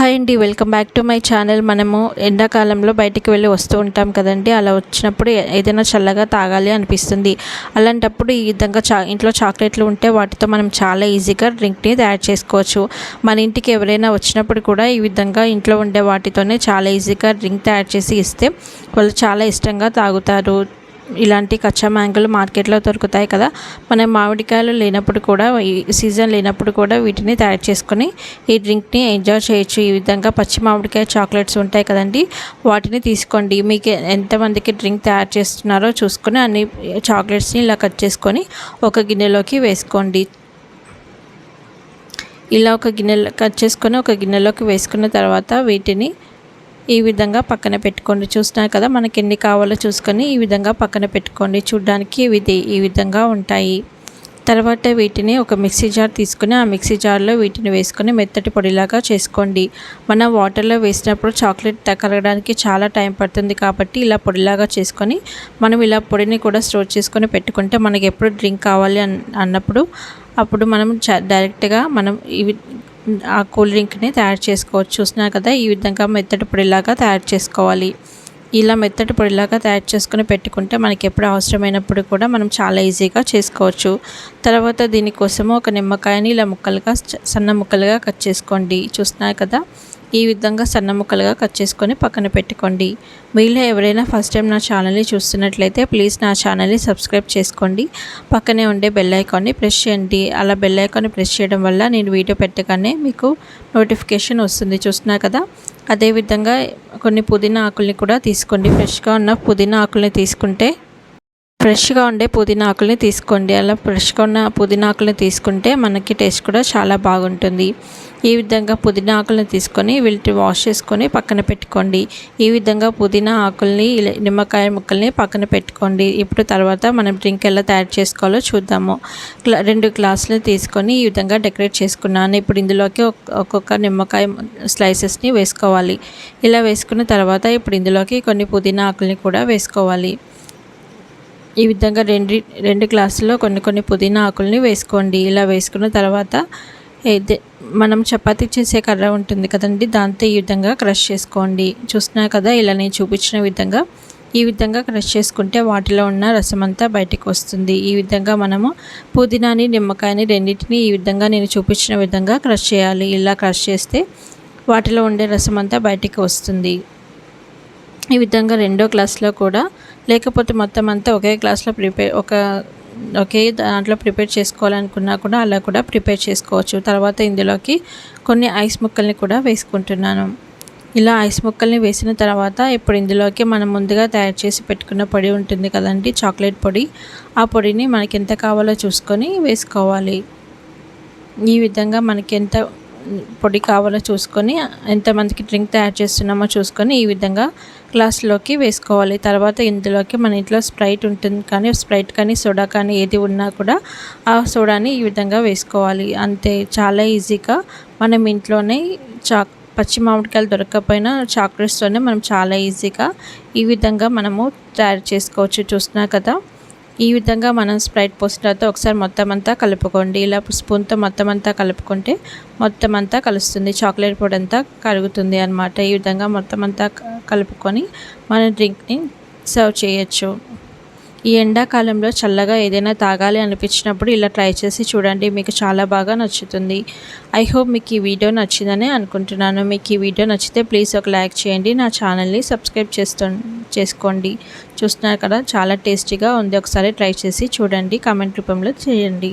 Hi అండి welcome back to my channel. మనము ఎండాకాలంలో బయటికి వెళ్ళి వస్తూ ఉంటాం కదండి. అలా వచ్చినప్పుడు ఏదైనా చల్లగా తాగాలి అనిపిస్తుంది. అలాంటప్పుడు ఈ విధంగా చా ఇంట్లో చాక్లెట్లు ఉంటే వాటితో మనం చాలా ఈజీగా డ్రింక్ని తయారు చేసుకోవచ్చు. మన ఇంటికి ఎవరైనా వచ్చినప్పుడు కూడా ఈ విధంగా ఇంట్లో ఉండే వాటితోనే చాలా ఈజీగా డ్రింక్ తయారు చేసి ఇస్తే వాళ్ళు చాలా ఇష్టంగా తాగుతారు. ఇలాంటి కచ్చా మ్యాంగోలు మార్కెట్లో దొరుకుతాయి కదా. మనం మామిడికాయలు లేనప్పుడు కూడా ఈ సీజన్ లేనప్పుడు కూడా వీటిని తయారు చేసుకొని ఈ డ్రింక్ని ఎంజాయ్ చేయొచ్చు. ఈ విధంగా పచ్చి మామిడికాయ చాక్లెట్స్ ఉంటాయి కదండి. వాటిని తీసుకోండి. మీకు ఎంతమందికి డ్రింక్ తయారు చేస్తున్నారో చూసుకొని అన్ని చాక్లెట్స్ని ఇలా కట్ చేసుకొని ఒక గిన్నెలోకి వేసుకోండి. ఇలా ఒక గిన్నెలో కట్ చేసుకొని ఒక గిన్నెలోకి వేసుకున్న తర్వాత వీటిని ఈ విధంగా పక్కన పెట్టుకోండి. చూస్తున్నారు కదా మనకి ఎన్ని కావాలో చూసుకొని ఈ విధంగా పక్కన పెట్టుకోండి. చూడ్డానికి ఇవి ఈ విధంగా ఉంటాయి. తర్వాత వీటిని ఒక మిక్సీ జార్ తీసుకుని ఆ మిక్సీ జార్లో వీటిని వేసుకొని మెత్తటి పొడిలాగా చేసుకోండి. మనం వాటర్లో వేసినప్పుడు చాక్లెట్ కరగడానికి చాలా టైం పడుతుంది కాబట్టి ఇలా పొడిలాగా చేసుకొని మనం ఇలా పొడిని కూడా స్టోర్ చేసుకొని పెట్టుకుంటే మనకి ఎప్పుడు డ్రింక్ కావాలి అన్ అన్నప్పుడు అప్పుడు మనం చ డైరెక్ట్గా మనం ఇవి ఆ కూల్ డ్రింక్ని తయారు చేసుకోవచ్చు. చూస్తున్నారు కదా ఈ విధంగా మెత్తటి పొడిలాగా తయారు చేసుకోవాలి. ఇలా మెత్తటి పొడిలాగా తయారు చేసుకుని పెట్టుకుంటే మనకి ఎప్పుడు అవసరమైనప్పుడు కూడా మనం చాలా ఈజీగా చేసుకోవచ్చు. తర్వాత దీనికోసము ఒక నిమ్మకాయని ఇలా ముక్కలుగా సన్న ముక్కలుగా కట్ చేసుకోండి. చూస్తున్నారు కదా ఈ విధంగా సన్న ముక్కలుగా కట్ చేసుకొని పక్కన పెట్టుకోండి. మీలో ఎవరైనా ఫస్ట్ టైం నా ఛానల్ని చూస్తున్నట్లయితే ప్లీజ్ నా ఛానల్ని సబ్స్క్రైబ్ చేసుకోండి. పక్కనే ఉండే బెల్ ఐకాన్ని ప్రెస్ చేయండి. అలా బెల్ ఐకాన్ని ప్రెస్ చేయడం వల్ల నేను వీడియో పెట్టగానే మీకు నోటిఫికేషన్ వస్తుంది. చూస్తున్నా కదా? అదేవిధంగా కొన్ని పుదీనా ఆకుల్ని కూడా తీసుకోండి. ఫ్రెష్గా ఉన్న పుదీనా ఆకుల్ని తీసుకుంటే ఫ్రెష్గా ఉండే పుదీనా ఆకుల్ని తీసుకోండి. అలా ఫ్రెష్గా ఉన్న పుదీనా ఆకుల్ని తీసుకుంటే మనకి టేస్ట్ కూడా చాలా బాగుంటుంది. ఈ విధంగా పుదీనా ఆకుల్ని తీసుకొని వీటిని వాష్ చేసుకొని పక్కన పెట్టుకోండి. ఈ విధంగా పుదీనా ఆకుల్ని ఇలా నిమ్మకాయ ముక్కల్ని పక్కన పెట్టుకోండి. ఇప్పుడు తర్వాత మనం డ్రింక్ ఎలా తయారు చేసుకోవాలో చూద్దాము. రెండు గ్లాసులు తీసుకొని ఈ విధంగా డెకరేట్ చేసుకున్నాను. ఇప్పుడు ఇందులోకి ఒక్కొక్క నిమ్మకాయ స్లైసెస్ని వేసుకోవాలి. ఇలా వేసుకున్న తర్వాత ఇప్పుడు ఇందులోకి కొన్ని పుదీనా ఆకుల్ని కూడా వేసుకోవాలి. ఈ విధంగా రెండు రెండు గ్లాసుల్లో కొన్ని కొన్ని పుదీనా ఆకుల్ని వేసుకోండి. ఇలా వేసుకున్న తర్వాత మనం చపాతీ చేసే కర్ర ఉంటుంది కదండి దాంతో ఈ విధంగా క్రష్ చేసుకోండి. చూస్తున్నారు కదా ఇలా నేను చూపించిన విధంగా ఈ విధంగా క్రష్ చేసుకుంటే వాటిలో ఉన్న రసం అంతా బయటకు వస్తుంది. ఈ విధంగా మనము పుదీనాని నిమ్మకాయని రెండింటిని ఈ విధంగా నేను చూపించిన విధంగా క్రష్ చేయాలి. ఇలా క్రష్ చేస్తే వాటిలో ఉండే రసం అంతా బయటికి వస్తుంది. ఈ విధంగా రెండో క్లాస్లో కూడా లేకపోతే మొత్తం అంతా ఒకే క్లాస్లో ప్రిపేర్ ఒక ఒకే దాంట్లో ప్రిపేర్ చేసుకోవాలనుకున్నా కూడా అలా కూడా ప్రిపేర్ చేసుకోవచ్చు. తర్వాత ఇందులోకి కొన్ని ఐస్ ముక్కల్ని కూడా వేసుకుంటున్నాను. ఇలా ఐస్ ముక్కల్ని వేసిన తర్వాత ఇప్పుడు ఇందులోకి మనం ముందుగా తయారు చేసి పెట్టుకున్న పొడి ఉంటుంది కదండి చాక్లెట్ పొడి. ఆ పొడిని మనకి ఎంత కావాలో చూసుకొని వేసుకోవాలి. ఈ విధంగా మనకి ఎంత పొడి కావాలో చూసుకొని ఎంతమందికి డ్రింక్ తయారు చేస్తున్నామో చూసుకొని ఈ విధంగా గ్లాస్లోకి వేసుకోవాలి. తర్వాత ఇందులోకి మన ఇంట్లో స్ప్రైట్ ఉంటుంది కానీ స్ప్రైట్ కానీ సోడా కానీ ఏది ఉన్నా కూడా ఆ సోడాని ఈ విధంగా వేసుకోవాలి. అంతే చాలా ఈజీగా మనం ఇంట్లోనే చాక్ పచ్చి మామిడికాయలు దొరకకపోయినా చాక్లెట్స్తోనే మనం చాలా ఈజీగా ఈ విధంగా మనము తయారు చేసుకోవచ్చు. చూస్తున్నా కదా? ఈ విధంగా మనం స్ప్రైట్ పోసిన తర్వాత ఒకసారి మొత్తం అంతా కలుపుకోండి. ఇలా స్పూన్తో మొత్తం అంతా కలుపుకుంటే మొత్తం అంతా కలుస్తుంది. చాక్లెట్ పొడి అంతా కరుగుతుంది అనమాట ఈ విధంగా మొత్తం అంతా కలుపుకొని మన డ్రింక్ని సర్వ్ చేయొచ్చు. ఈ ఎండాకాలంలో చల్లగా ఏదైనా తాగాలి అనిపించినప్పుడు ఇలా ట్రై చేసి చూడండి. మీకు చాలా బాగా నచ్చుతుంది. ఐ హోప్ మీకు ఈ వీడియో నచ్చిందని అనుకుంటున్నాను. మీకు ఈ వీడియో నచ్చితే ప్లీజ్ ఒక లైక్ చేయండి. నా ఛానల్ని సబ్స్క్రైబ్ చేస్తు చేసుకోండి. చూస్తున్నారు కదా చాలా టేస్టీగా ఉంది. ఒకసారి ట్రై చేసి చూడండి. కామెంట్ రూపంలో చేయండి.